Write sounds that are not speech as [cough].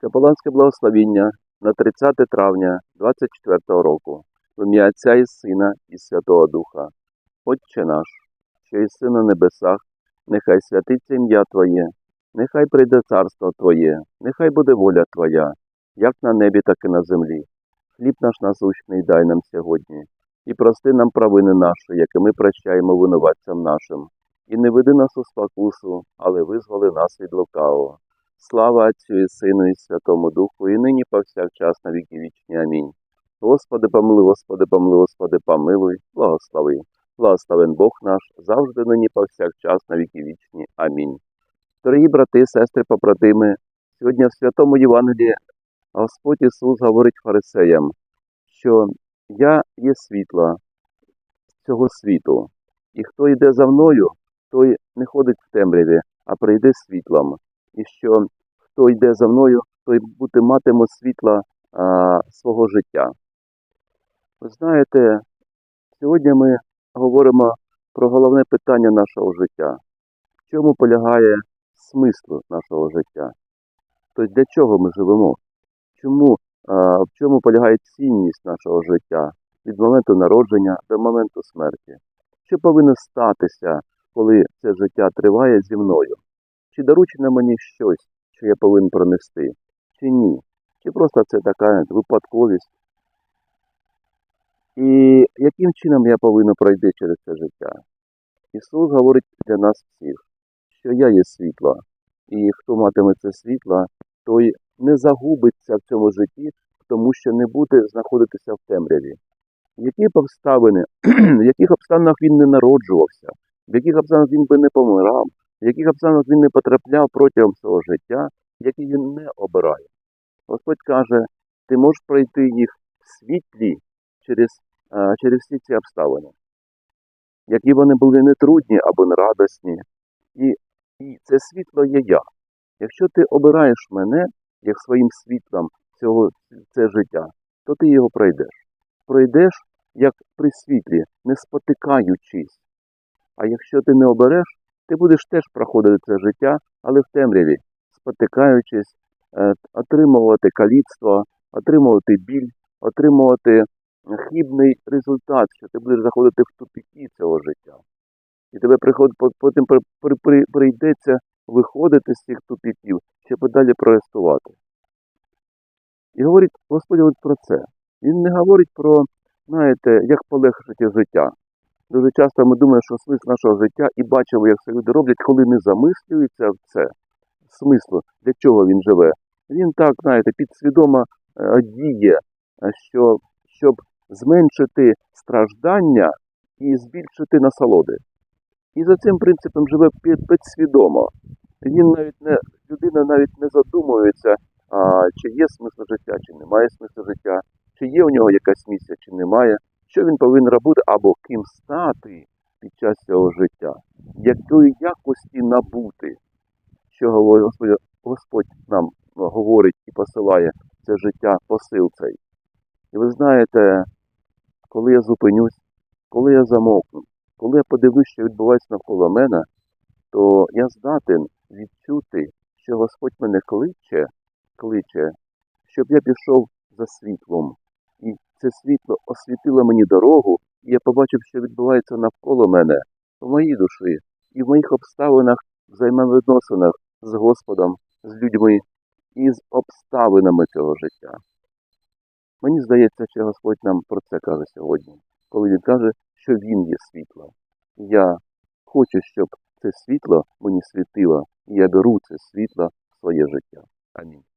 Капеланське благословіння на 30 травня 24 року. В ім'я Отця і Сина і Святого Духа. Отче наш, що єси на небесах, нехай святиться ім'я Твоє, нехай прийде царство Твоє, нехай буде воля Твоя, як на небі, так і на землі. Хліб наш насущний дай нам сьогодні, і прости нам провини наші, які ми прощаємо винуватцям нашим. І не веди нас у спокусу, але визволи нас від лукавого. Слава Отцю і Сину і Святому Духу, і нині повсякчас на віки вічні. Амінь. Господи, помилуй, Господи, помилуй, Господи, помилуй, благослови. Благословен Бог наш, завжди нині повсякчас на віки вічні. Амінь. Дорогі брати, сестри, побратими, сьогодні в Святому Євангелії Господь Ісус говорить фарисеям, що я є світло цього світу, і хто йде за мною, той не ходить в темряві, а прийде світлом. І що хто йде за мною, той бути матиме світла а, свого життя. Ви знаєте, сьогодні ми говоримо про головне питання нашого життя. В чому полягає смисл нашого життя? Тобто для чого ми живемо? Чому, а, в чому полягає цінність нашого життя від моменту народження до моменту смерті? Що повинно статися, коли це життя триває зі мною? Чи доручено мені щось, що я повинен пронести, чи ні? Чи просто це така випадковість? І яким чином я повинен пройти через це життя? Ісус говорить для нас всіх, що я є світло, і хто матиме це світло, той не загубиться в цьому житті, тому що не буде знаходитися в темряві. Які обставини, [clears throat] в яких обставинах він не народжувався, в яких обставинах він би не помирав, в яких обставинах він не потрапляв протягом свого життя, які він не обирає. Господь каже, ти можеш пройти їх в світлі через, через всі ці обставини, які вони були не трудні або не радісні. І, і це світло є я. Якщо ти обираєш мене як своїм світлом цього, це життя, то ти його пройдеш. Пройдеш як при світлі, не спотикаючись. А якщо ти не обереш, ти будеш теж проходити це життя, але в темряві, спотикаючись, е, отримувати каліцтво, отримувати біль, отримувати хибний результат, що ти будеш заходити в тупіки цього життя. І тебе потім при, при, при, прийдеться виходити з цих тупіків, щоб далі протестувати. І говорить, Господь про це. Він не говорить про, знаєте, як полегшити життя. Дуже часто ми думаємо, що смисл нашого життя і бачимо, як це люди роблять, коли не замислюються в це смислу, для чого він живе. Він так, знаєте, підсвідомо е, діє, е, що, щоб зменшити страждання і збільшити насолоди. І за цим принципом живе підсвідомо. Він навіть не, людина навіть не задумується, а, чи є смисл життя, чи немає смислу життя, чи є у нього якась місія, чи немає, що він повинен робити або ким стати під час цього життя, якої якості набути, що Господь, Господь нам говорить і посилає це життя посил цей. І ви знаєте, коли я зупинюсь, коли я замовкну, коли я подивлюсь, що відбувається навколо мене, то я здатен відчути, що Господь мене кличе, кличе, щоб я пішов за світлом. Це світло освітило мені дорогу, і я побачив, що відбувається навколо мене, в моїй душі, і в моїх обставинах, взаємовідносинах з Господом, з людьми і з обставинами цього життя. Мені здається, що Господь нам про це каже сьогодні, коли Він каже, що Він є світло. Я хочу, щоб це світло мені світило, і я беру це світло в своє життя. Амінь.